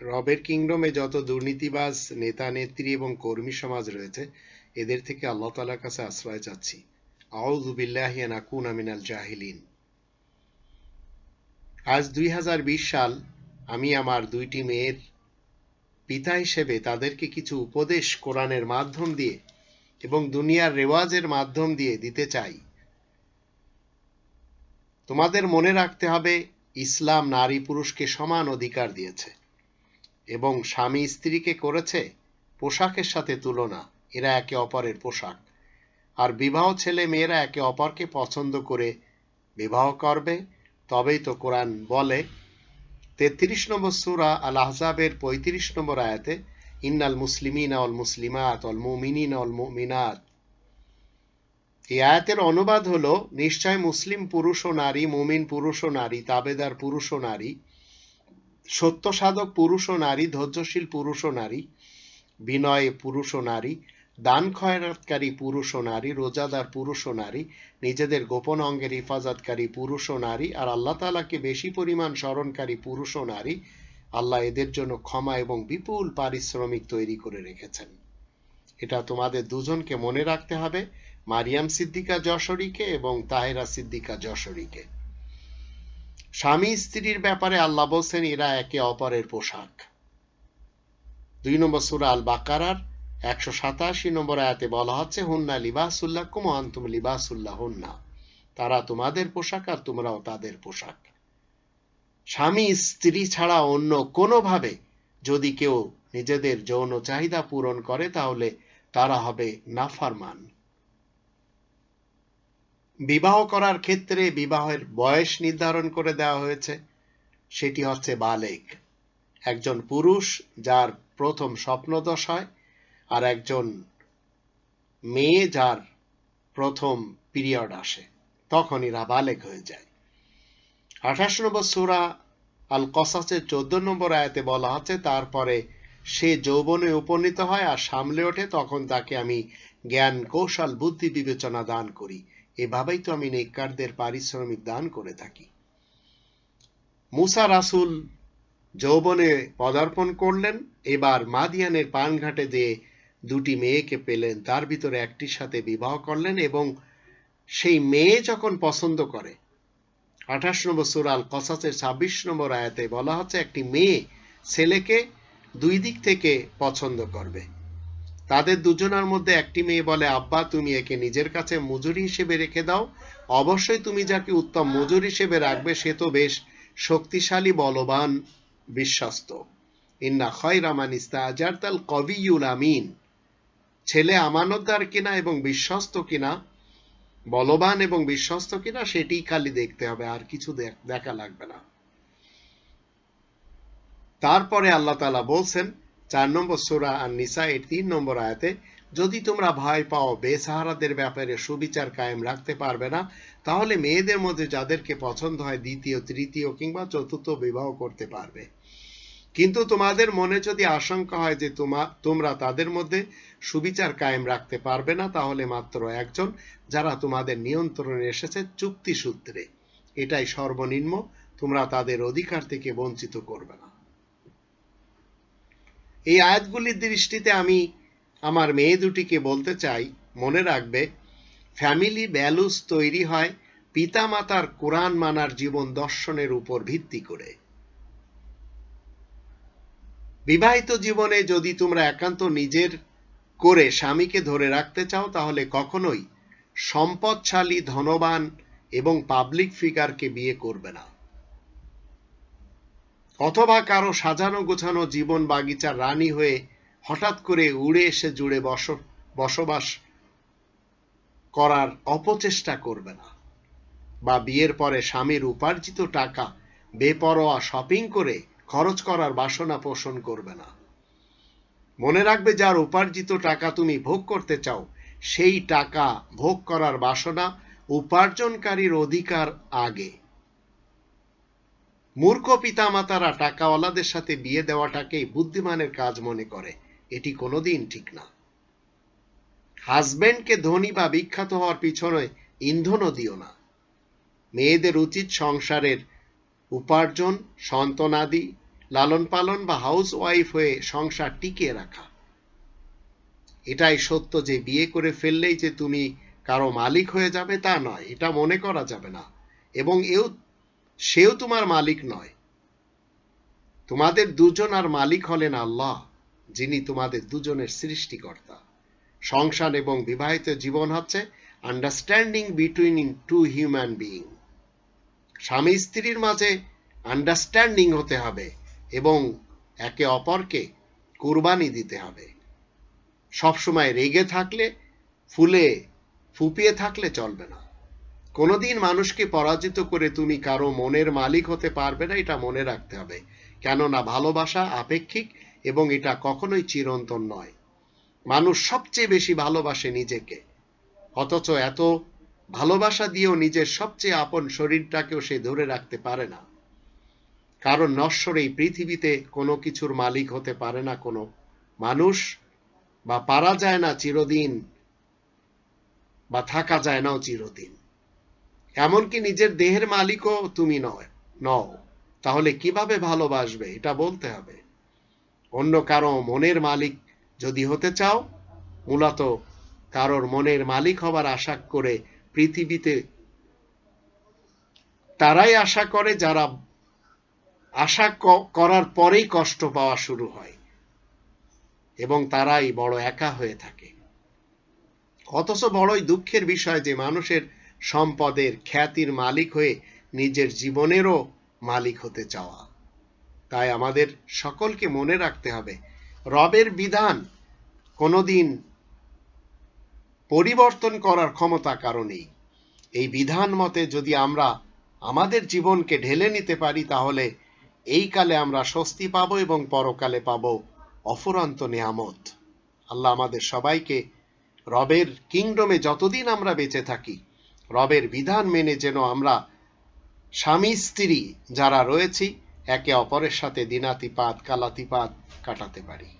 রবের কিংডমে যত দুর্নীতিবাজ নেতা, নেত্রী এবং কর্মী সমাজ রয়েছে, এদের থেকে আল্লাহ তালার কাছে আশ্রয় চাচ্ছি। আউজুবিল্লাহি নাকুন আমিনাল জাহিলিন। আজ দুই হাজার বিশ সাল আমি আমার দুইটি মেয়ের পিতা হিসেবে তাদেরকে কিছু উপদেশ কোরআনের মাধ্যম দিয়ে এবং দুনিয়ার রেওয়াজের মাধ্যম দিয়ে দিতে চাই। তোমাদের মনে রাখতে হবে, ইসলাম নারী পুরুষকে সমান অধিকার দিয়েছে। এবং স্বামী স্ত্রীকে করেছে পোশাকের সাথে তুলনা, এরা একে অপরের পোশাক। আর বিবাহ ছেলে মেয়েরা একে অপরকে পছন্দ করে বিবাহ করবে, তবেই তো কোরআন বলে। তেত্রিশ নম্বর সুরা আল আহজাবের পঁয়ত্রিশ নম্বর আয়াতে, ইন্নাল মুসলিমিনা অল মুসলিমাত অল মুমিনিন অল মুমিনাত। এই আয়াতের অনুবাদ হলো, নিশ্চয় মুসলিম পুরুষ ও নারী, মুমিন পুরুষ ও নারী, তাবেদার পুরুষ ও নারী সত্য সাধক পুরুষ ও নারী, ধৈর্যশীল পুরুষ ও নারী, বিনয় পুরুষ ও নারী, দান খয়রাতকারী পুরুষ ও নারী, রোজাদার পুরুষ ও নারী, নিজেদের গোপন অঙ্গের হেফাজতকারী পুরুষ ও নারী, আর আল্লাহ তালাকে বেশি পরিমাণ স্মরণকারী পুরুষ ও নারী, আল্লাহ এদের জন্য ক্ষমা এবং বিপুল পারিশ্রমিক তৈরি করে রেখেছেন। এটা তোমাদের দুজনকে মনে রাখতে হবে, মারিয়াম সিদ্দিকা যশোরীকে এবং তাহেরা সিদ্দিকা যশোরীকে। স্বামী স্ত্রীর ব্যাপারে আল্লাহ বলছেন, এরা একে অপরের পোশাক। দুই নম্বর সুরা আল বাকারার একশো সাতাশি নম্বর আয়াতে বলা হচ্ছে, হুন্না লিবাসুল্লাহ কুম আন্তুম লিবাসুল্লাহ হুন্না তারা তোমাদের পোশাক আর তোমরাও তাদের পোশাক। স্বামী স্ত্রী ছাড়া অন্য কোনোভাবে যদি কেউ নিজেদের যৌন চাহিদা পূরণ করে, তাহলে তারা হবে নাফারমান। বিবাহ করার ক্ষেত্রে বিবাহের বয়স নির্ধারণ করে দেওয়া হয়েছে। সেটি হচ্ছে বালেক। একজন পুরুষ যার প্রথম স্বপ্নদশ হয় আর একজন মেয়ে যার প্রথম পিরিয়ড আসে। তখন এরা বালেক হয়ে যায়। আঠাশ নম্বর সুরা আল কসাসের চোদ্দ নম্বর আয়াতে বলা হচ্ছে, তারপরে সে যৌবনে উপনীত হয় আর সামলে ওঠে, তখন তাকে আমি জ্ঞান, কৌশল, বুদ্ধি বিবেচনা দান করি। এভাবেই তো আমি নেককারদের পারিশ্রমিক দান করে থাকি। মুসা রাসুল যৌবনে পদার্পণ করলেন, এবার মাদিয়ানের পানঘাটে দিয়ে দুটি মেয়েকে পেলেন, তার ভিতরে একটির সাথে বিবাহ করলেন এবং সেই মেয়ে যখন পছন্দ করে, আঠাশ নম্বর সুরাল কসাসের ছাব্বিশ নম্বর আয়াতে বলা হচ্ছে, একটি মেয়ে ছেলেকে দুই দিক থেকে পছন্দ করবে। তাদের দুজনের মধ্যে একটি মেয়ে বলে, আব্বা, তুমি একে নিজের কাছে মজুরি হিসেবে রেখে দাও। অবশ্যই তুমি যাকে উত্তম মজুর হিসেবে রাখবে, সে তো বেশ শক্তিশালী, বলবান, বিশ্বস্ত। ইন্না খয়রামান ইস্তাজারতাল কবিউল আমিন। ছেলে আমানতদার কিনা এবং বিশ্বস্ত কিনা, বলবান এবং বিশ্বস্ত কিনা সেটি খালি দেখতে হবে, আর কিছু দেখা লাগবে না। তারপরে আল্লাহ তালা বলছেন চার নম্বর সুরা আর নিসা এর তিন নম্বর আয়াতে, যদি তোমরা ভয় পাও, বেসাহারাদের ব্যাপারে সুবিচার কায়েম রাখতে পারবে না, তাহলে মেয়েদের মধ্যে যাদেরকে পছন্দ হয়, দ্বিতীয়, তৃতীয় কিংবা চতুর্থ বিবাহ করতে পারবে। কিন্তু তোমাদের মনে যদি আশঙ্কা হয় যে তোমা, তোমরা তাদের মধ্যে সুবিচার কায়েম রাখতে পারবে না, তাহলে মাত্র একজন, যারা তোমাদের নিয়ন্ত্রণে এসেছে চুক্তি সূত্রে এটাই সর্বনিম্ন, তোমরা তাদের অধিকার থেকে বঞ্চিত করবে না। এই আয়াতগুলির দৃষ্টিতে আমি আমার মেয়ে দুটিকে বলতে চাই। মনে রাখবে ফ্যামিলি ভ্যালুস তৈরি হয় পিতামাতার কোরআন মানার জীবন দর্শনের উপর ভিত্তি করে। বিবাহিত জীবনে যদি তোমরা একান্ত নিজের করে স্বামীকে ধরে রাখতে চাও, তাহলে কখনোই সম্পদশালী, ধনবান এবং পাবলিক ফিগারকে বিয়ে করবে না। অথবা কারও সাজানো গোছানো জীবন বাগিচার রানী হয়ে হঠাৎ করে উড়ে এসে জুড়ে বস, বসবাস করার অপচেষ্টা করবে না বা বিয়ের পরে স্বামীর উপার্জিত টাকা বেপরোয়া শপিং করে খরচ করার বাসনা পোষণ করবে না। মনে রাখবে যার উপার্জিত টাকা তুমি ভোগ করতে চাও, সেই টাকা ভোগ করার বাসনা উপার্জনকারীর অধিকার আগে। মূর্খ পিতামাতারা টাকাওয়ালাদের সাথে বিয়ে দেওয়াটাকেই বুদ্ধিমানের কাজ মনে করে। এটি কোনোদিন ঠিক না। হাজবেন্ডকে ধনী বা বিখ্যাত হওয়ার পিছনে ইন্ধনও দিও না। মেয়েদের উচিত সংসারের উপার্জন, সন্তানাদি লালন পালন বা হাউস ওয়াইফ হয়ে সংসার টিকিয়ে রাখা। এটাই সত্য যে বিয়ে করে ফেললেই যে তুমি কারও মালিক হয়ে যাবে তা নয়, এটা মনে করা যাবে না। এবং এও সেও তোমার মালিক নয়। তোমাদের দুজন আর মালিক হলেন আল্লাহ, যিনি তোমাদের দুজনের সৃষ্টিকর্তা। সংসার এবং বিবাহিত জীবন হচ্ছে understanding between in two human being স্বামী স্ত্রীর মাঝে আন্ডারস্ট্যান্ডিং হতে হবে এবং একে অপরকে কুরবানি দিতে হবে। সবসময় রেগে থাকলে, ফুলে, ফুপিয়ে থাকলে চলবে না। কোনোদিন মানুষকে পরাজিত করে তুমি কারও মনের মালিক হতে পারবে না, এটা মনে রাখতে হবে। কেননা ভালোবাসা আপেক্ষিক এবং এটা কখনোই চিরন্তন নয়। মানুষ সবচেয়ে বেশি ভালোবাসে নিজেকে। অথচ এত ভালোবাসা দিয়েও নিজের সবচেয়ে আপন শরীরটাকেও সে ধরে রাখতে পারে না। কারণ নশ্বর এই পৃথিবীতে কোনো কিছুর মালিক হতে পারে না কোনো মানুষ, বা পারা যায় না চিরদিন, বা থাকা যায় নাও চিরদিন। এমনকি নিজের দেহের মালিকও তুমি নয়, নও। তাহলে কীভাবে ভালোবাসবে, এটা বলতে হবে। অন্য কারও মনের মালিক যদি হতে চাও, মূলত কারোর মনের মালিক হবার আশা করে পৃথিবীতে তারাই আশা করে যারা আশা করার পরেই কষ্ট পাওয়া শুরু হয় এবং তারাই বড় একা হয়ে থাকে। অথচ বড়ই দুঃখের বিষয় যে মানুষের সম্পদের খ্যাতির মালিক হয়ে নিজের জীবনেরও মালিক হতে চাওয়া। তাই আমাদের সকলকে মনে রাখতে হবে, রবের বিধান কোনোদিন পরিবর্তন করার ক্ষমতা কারণেই এই বিধান মতে যদি আমরা আমাদের জীবনকে ঢেলে নিতে পারি, তাহলে এই কালে আমরা স্বস্তি পাবো এবং পরকালে পাব অফুরন্ত নেয়ামত। আল্লাহ আমাদের সবাইকে রবের কিংডমে যতদিন আমরা বেঁচে থাকি রবের বিধান মেনে যেন আমরা স্বামী, স্ত্রী যারা রয়েছি, একে অপরের সাথে দিনাতিপাত, কালাতিপাত কাটাতে পারি।